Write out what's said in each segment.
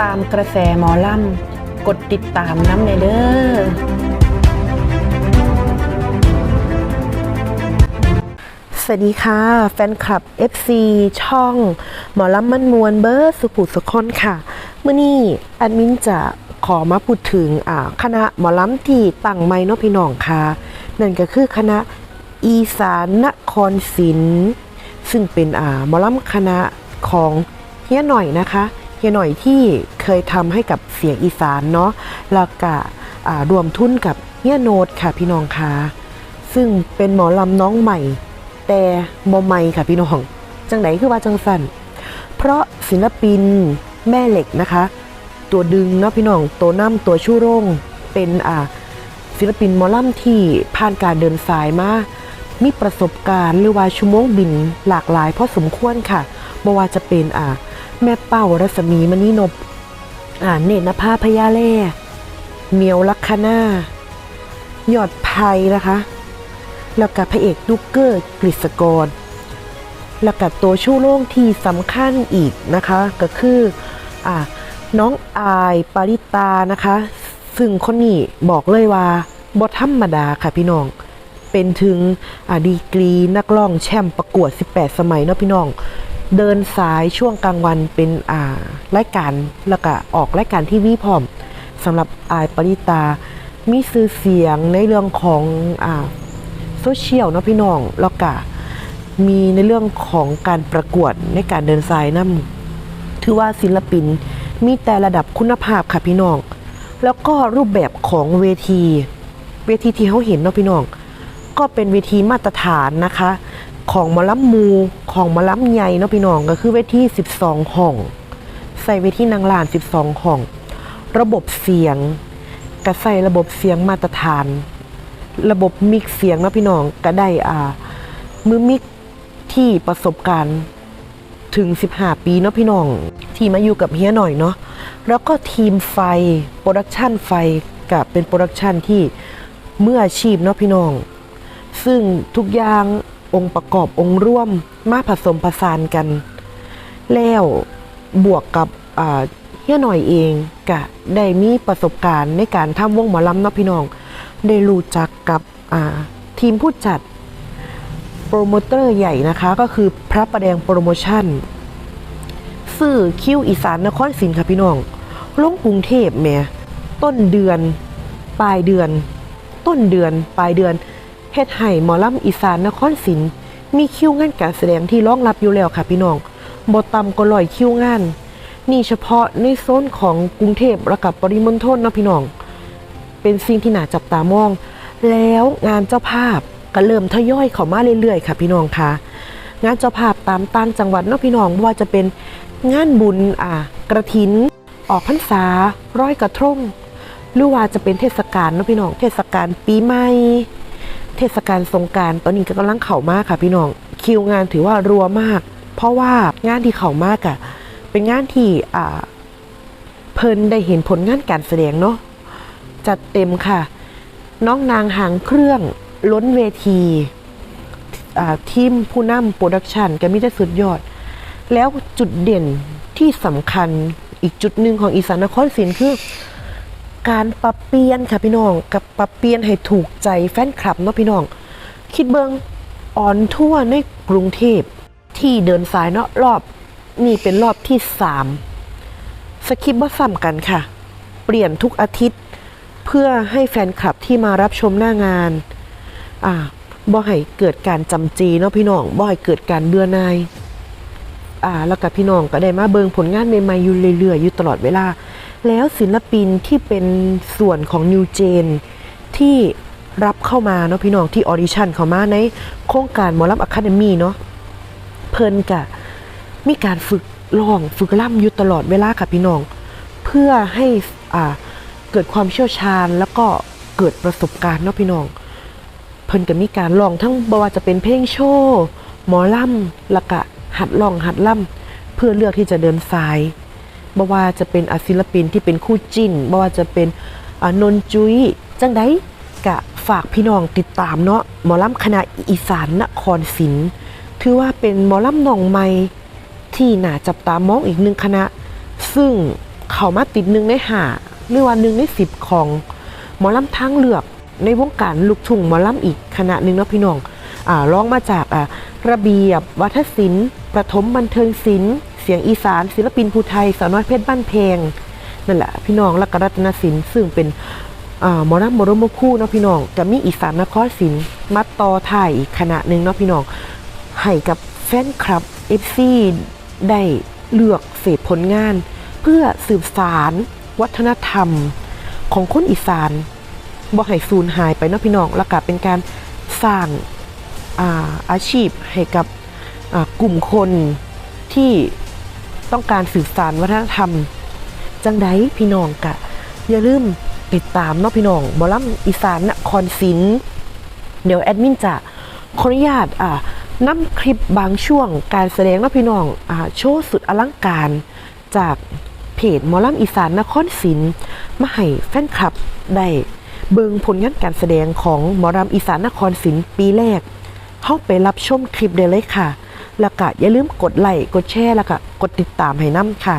ตามกระแสหมอลำกดติดตามน้ำในเด้อสวัสดีค่ะ แฟนคลับ FC ช่อง หมอลำมันมวนเบอร์สุขุสุคนค่ะเมื่อนี้แอดมินจะขอมาพูดถึงอาคณะหมอลำที่ตั้งไม้นอพี่น้องค่ะนั่นก็คือคณะอีสานนครศิลป์ซึ่งเป็นอาหมอลำคณะของเฮียหน่อยนะคะ เฮียหน่อยที่เคยทำให้กับเสียงอีสานเนาะแล้วก็อ่ารวมทุนกับเฮียโนดค่ะพี่น้องค่ะซึ่งเป็นหมอลำน้องใหม่ แต่บ่ใหม่ค่ะพี่น้อง จังไหนคือว่าจังสันเพราะศิลปินแม่เหล็กนะคะ ตัวดึงเนาะพี่น้องตัวน้ำตัวชูโรงเป็นอ่าศิลปินหมอลำที่ผ่านการเดินสายมามีประสบการณ์หรือว่าชั่วโมงบินหลากหลายพอสมควรค่ะบ่ว่าจะเป็นอ่า แม่เป้ารัศมีมณีนพอ่าเนตรนภาพยาเล่เมียวลักคณายอดภัยนะคะ แล้วกับพระเอกดุกเกอร์กฤษกร แล้วกับตัวชู่โล่งที่สำคัญอีกนะคะ ก็คืออ่าน้องอายปาริตานะคะ ซึ่งคนนี้บอกเลยว่าบทธรรมดาค่ะพี่น้อง เป็นถึงอดีกรีนักร้องแชมป์ประกวด 18 สมัยเนาะพี่น้อง เดินสายช่วงกลางวันเป็นอ่ารายการแล้วก็ออกรายการที่วีพร้อมสำหรับอายปริตา มีสื่อเสียงในเรื่องของอ่าโซเชียลเนาะพี่น้องแล้วก็มีในเรื่องของการประกวดในการเดินสายนํถือว่าศิลปินมีแต่ระดับคุณภาพค่ะพี่น้อง แล้วก็รูปแบบของเวที เวทีที่เขาเห็นเนาะพี่น้อง ก็เป็นเวทีมาตรฐานนะคะ ของมอลำมูของมอลำใหญ่เนาะพี่น้องก็คือเวที12 ห้อง ใส่เวทีนางลาน 12 ห้อง ระบบเสียงก็ใส่ระบบเสียงมาตรฐาน ระบบมิกเสียงเนาะพี่น้องก็ได้อ่ามือมิกที่ประสบการณ์ถึง 15 ปีเนาะพี่น้อง ที่มาอยู่กับเฮียหน่อยเนาะแล้วก็ทีมไฟโปรดักชันไฟกับเป็นโปรดักชันที่เมื่ออาชีพเนาะพี่น้อง ซึ่งทุกอย่าง องค์ประกอบองค์ร่วมมาผสมผสานกัน แล้วบวกกับเฮียหน่อยเองก็ได้มีประสบการณ์ในการทำวงหมอลำเนาะพี่น้อง ได้รู้จักกับทีมผู้จัดโปรโมเตอร์ใหญ่นะคะก็คือพระประแดงโปรโมชั่นสื่อคิวอีสานนครศรีค่ะพี่น้องลงกรุงเทพแม่ต้นเดือน ปลายเดือน ต้นเดือน ปลายเดือน เฮ็ดให้หมอลำอีสานนครศรีมีคิวงานการแสดงที่รองรับอยู่แล้วค่ะพี่น้องบ่ต่ำก็ร้อยคิวงาน นี่เฉพาะในโซนของกรุงเทพและกับปริมณฑลนะพี่น้อง เป็นสิ่งที่น่าจับตามอง แล้วงานเจ้าภาพก็เริ่มทยอยเข้ามาเรื่อยๆค่ะพี่น้องค่ะงานเจ้าภาพตามต่างจังหวัดเนาะพี่น้องว่าจะเป็นงานบุญอ่ากระถิน ออกพรรษา ร้อยกระทงหรือว่าจะเป็นเทศกาลเนาะพี่น้อง เทศกาลปีใหม่ เทศกาลสงการตอนนี้ก็กำลังเข่ามากค่ะพี่น้อง คิวงานถือว่ารัวมาก เพราะว่างานที่เข่ามากอะเป็นงานที่อ่าเพิ่นได้เห็นผลงานการแสดงเนาะจัดเต็มค่ะ น้องนางหางเครื่องล้นเวทีทีมผู้นำโปรดักชันก็มีแต่สุดยอด แล้วจุดเด่นที่สำคัญอีกจุดหนึ่งของอีสานนครศรีคือ การปรับเปลี่ยนค่ะพี่น้องกับปรับเปลี่ยนให้ถูกใจแฟนคลับเนาะพี่น้อง คิดเบิงออนทั่วร์ในกรุงเทพที่เดินสายเนาะรอบนี่เป็นรอบที่สามสคริปต์ว่าซ้ำกันค่ะ เปลี่ยนทุกอาทิตย์ เพื่อให้แฟนคลับที่มารับชมหน้างาน อ่าบ่ให้เกิดการจำจีเนาะพี่น้องบ่ให้เกิดการเบื่อหน่ายอ่าแล้วกับพี่น้องก็ได้มาเบิงผลงานใหม่ๆอยู่เรื่อยๆอยู่ตลอดเวลา แล้วศิลปินที่เป็นส่วนของนิวเจนที่รับเข้ามาเนาะพี่น้องที่ออดิชั่นเข้ามาในโครงการหมอลำอะคาเดมี่เนาะเพิ่นกะมีการฝึกร้องฝึกล่ำอยู่ตลอดเวลาค่ะพี่น้อง เพื่อให้อ่าเกิดความเชี่ยวชาญแล้วก็เกิดประสบการณ์เนาะพี่น้อง เพิ่นก็มีการร้องทั้งบ่ว่าจะเป็นเพลงโชว์หมอล่ำล้วก็หัดร้องหัดล่ำเพื่อเลือกที่จะเดินสาย บ่ว่าจะเป็นอาศิลปินที่เป็นคู่จิ้นบ่ว่าจะเป็นนนจุ้ยจังไดกะฝากพี่น้องติดตามเนาะหมอลำคณะอีสานนครศิลป์ถือว่าเป็นหมอลำหนองใหม่ที่น่าจับตามองอีกหนึ่งคณะ ซึ่งเข้ามาติดหนึ่งในหาหรือว่าหนึ่งในสิบของหมอลำทางเลือกในวงการลูกทุ่งหมอลำอีกคณะหนึ่งเนาะพี่น้องอ่าร้องมาจากอ่าระเบียบวัฒนศิลป์ประถมบันเทิงศิลป์ เสียงอีสาน ศิลปินภูไทยสาวน้อยเพชรบ้านเพลงนั่นแหละพี่น้องและกรัตนศิลป์ซึ่งเป็นหมอรำมรมคู่เนาะพี่น้องจะมีอีสานนครศิลป์มาต่อถ่ายอีกคณะหนึ่งเนาะพี่น้องให้กับแฟนคลับ FC ได้เลือกเสพผลงาน เพื่อสืบสารวัฒนธรรมของคนอีสานบ่ให้สูญหายไปเนาะพี่น้องแล้วก็เป็นการสร้างอาอาชีพให้กับกลุ่มคนที่ ต้องการสืบสารวัฒนธรรม จังไดพี่น้องกะ อย่าลืมติดตามเนาะพี่น้องบอลัมอีสานนครศิลป์เดี๋ยวแอดมินจะขออนุญาตอ่านำคลิปบางช่วงการแสดงเนาะพี่น้องอ่าโชว์สุดอลังการ จากเพจมอลัมอีสานนครศิลป์มาให้แฟนคลับได้เบิงผลงานการแสดงของมอรำอีสานนครศิลป์ปีแรก เข้าไปรับชมคลิปได้เลยค่ะ แล้วก็อย่าลืมกดไลค์กดแชร์แล้วก็กดติดตามให้น้ำค่ะ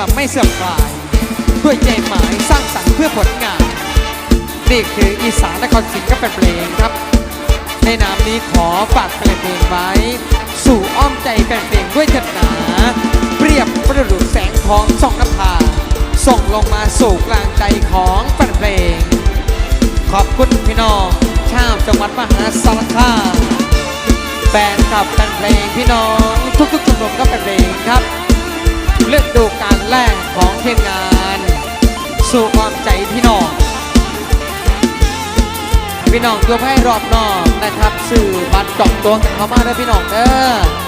ลาไม่เสื่อมคลาย ด้วยใจหมายสร้างสรรค์เพื่อผลงาน นี่คืออีสานนครศรีกับแฟนเพลงครับ ในนามนี้ขอฝากเพลงเพลงไว้ สู่อ้อมใจแฟนเพลงด้วยเถิดหนา เปรียบประดุจแสงทองส่องน้ำพาส่งลงมาสู่กลางใจของแฟนเพลง ขอบคุณพี่น้องชาวจังหวัดมหาสารคามแฟนคลับแฟนเพลงพี่น้อง ทุกๆชมรมก็แฟนเพลงครับ เลือกดูการแรกของทีมงาน สู่ความใจพี่น้อง พี่น้องตัวให้รอบนอกนะครับ สื่อบัตรจอกตัวกันเข้ามาด้วยพี่น้องเด้อ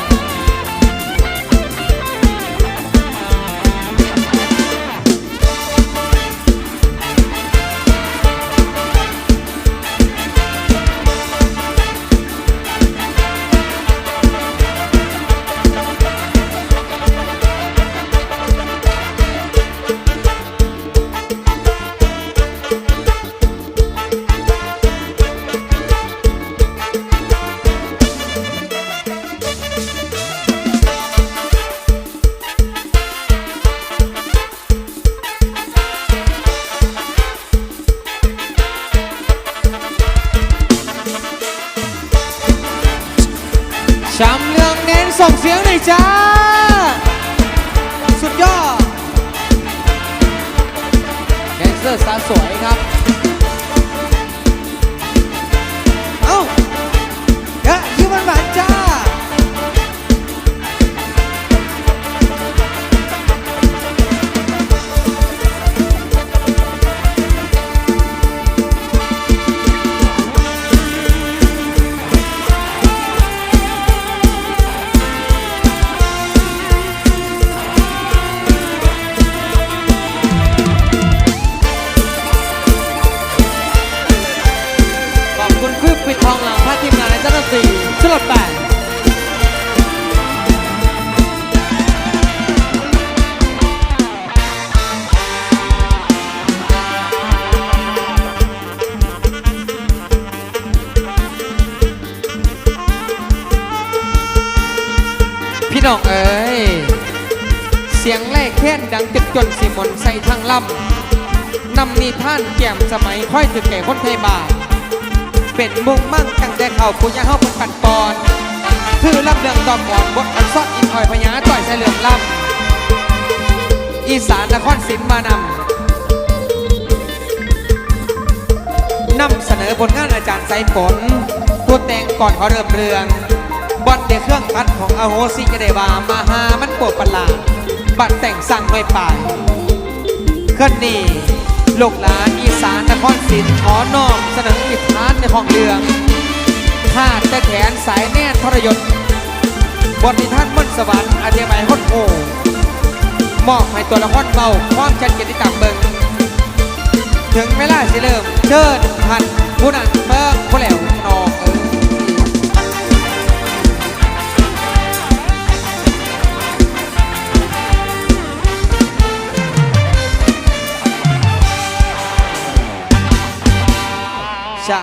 ส่งเสียงหน่อยจ้า สุดยอดแดนเซอร์สาวสวยครับ ตลอปพี่น้องเอ๋ย เสียงแรกแค้นดังจึกจนสีมนใส่ทางลำนำนิท่านแก่มสมัยค่อยถึงแก่คนไทยบาท เป็นมุ่งมั่งตั้งแต่เขาปุญญาเฮาเป็นปันปอนคือรับเรื่องต่อก่อนบทอันซอดอินออยพญาต่อยใส่เหลืองลำอีสานนครศรีมานำนำเสนอผลงานอาจารย์ไซฝนตัวแต่งก่อนเขาเริ่มเรื่องบอลเดเครื่องคัดของอโหสิจะได้ว่ามาหามันปวดประหลาดบัตรแต่งสั่งไว้ป่ายขึ้นนี่ ลูกหลานอีสานนครศรีขอน้อมเสนออิทานในห้องเรืองทาดแต่แขนสายแน่นทรยศบทนิทานมนสวรรค์อธิบายฮดโอมอบให้ตัวละครเบาความชัดเจนที่ต่ำเบิงถึงเวลาสิเริ่มเชิญพันผู้นั้นเบิ่งผู้แล้ว